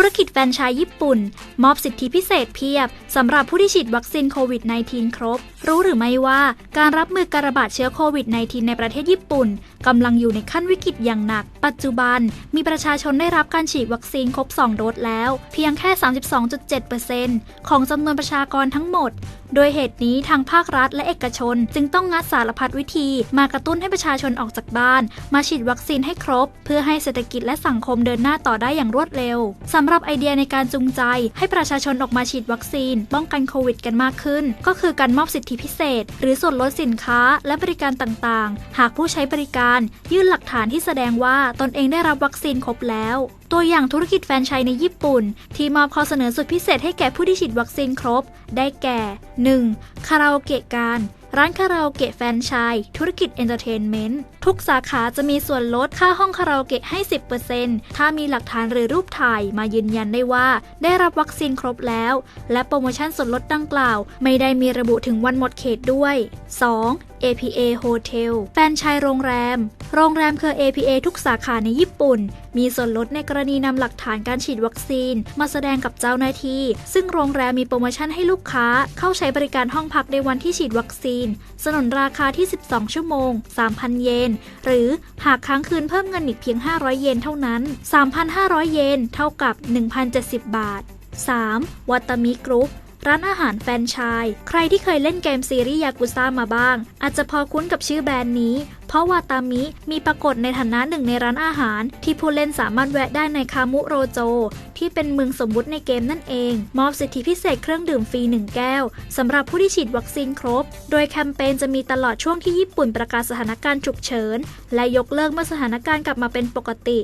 ธุรกิจแฟรนไชส์ญี่ปุ่น มอบสิทธิพิเศษเพียบสำหรับผู้ที่ฉีดวัคซีนโควิด -19 ครบ รู้หรือไม่ว่าการรับมือการระบาดเชื้อโควิด -19 ในประเทศญี่ปุ่นกำลังอยู่ในขั้นวิกฤตอย่างหนัก ปัจจุบันมีประชาชนได้รับการฉีดวัคซีนครบ 2 โดสแล้ว เพียงแค่ 32.7%ของจำนวนประชากรทั้งหมด โดยเหตุนี้ทางภาครัฐและเอกชน จึงต้องงัดสารพัดวิธีมากระตุ้นให้ประชาชนออกจากบ้าน มาฉีดวัคซีนให้ครบ เพื่อให้เศรษฐกิจและสังคมเดินหน้าต่อได้อย่างรวดเร็วสำหรับไอเดียในการจูงใจ ให้ประชาชนออกมาฉีดวัคซีน ป้องกันโควิด กันมากขึ้น ก็คือการมอบสิทธิพิเศษ หรือส่วนลดสินค้าและบริการต่างๆ หากผู้ใช้บริการ ยื่นหลักฐานที่แสดงว่าตนเองได้รับวัคซีนครบแล้วตัวอย่างธุรกิจแฟรนไชส์ในญี่ปุ่น ที่มอบข้อเสนอสุดพิเศษให้แก่ผู้ที่ฉีดวัคซีนครบ ได้แก่ 1. คาราโอเกะการ ร้านคาราโอเกะแฟนชายธุรกิจเอนเตอร์เทนเมนต์ทุกสาขาจะมีส่วนลดค่าห้องคาราโอเกะให้ 10%ถ้ามีหลักฐานหรือรูปถ่ายมายืนยันได้ว่า ได้รับวัคซีนครบแล้ว และโปรโมชั่นส่วนลดดังกล่าว ไม่ได้มีระบุถึงวันหมดเขตด้วย 2. APA Hotel แฟรนไชส์โรงแรม โรงแรมเครือ APA ทุกสาขาในญี่ปุ่น มีส่วนลดในกรณีนำหลักฐานการฉีดวัคซีน มาแสดงกับเจ้าหน้าที่ ซึ่งโรงแรมมีโปรโมชั่นให้ลูกค้าเข้าใช้บริการห้องพักในวันที่ฉีดวัคซีน สนนราคาที่ 12 ชั่วโมง 3,000 เยน หรือหากค้างคืนเพิ่มเงินอีกเพียง 500 เยนเท่านั้น 3,500 เยน เท่ากับ 1,070 บาท 3. วัตมิกรุ๊ป ร้านอาหารแฟรนไชส์ใครที่เคยเล่นเกมซีรีส์ยากุซ่ามาบ้าง อาจจะพอคุ้นกับชื่อแบรนด์นี้ เพราะวาตามิมีปรากฏในฐานะหนึ่งในร้านอาหาร ที่ผู้เล่นสามารถแวะได้ในคามุโรโจ ที่เป็นเมืองสมมุติในเกมนั่นเอง มอบสิทธิพิเศษเครื่องดื่มฟรี 1 แก้วสำหรับผู้ที่ฉีดวัคซีนครบ โดยแคมเปญจะมีตลอดช่วงที่ญี่ปุ่นประกาศสถานการณ์ฉุกเฉินและยกเลิกเมื่อสถานการณ์กลับมาเป็นปกติ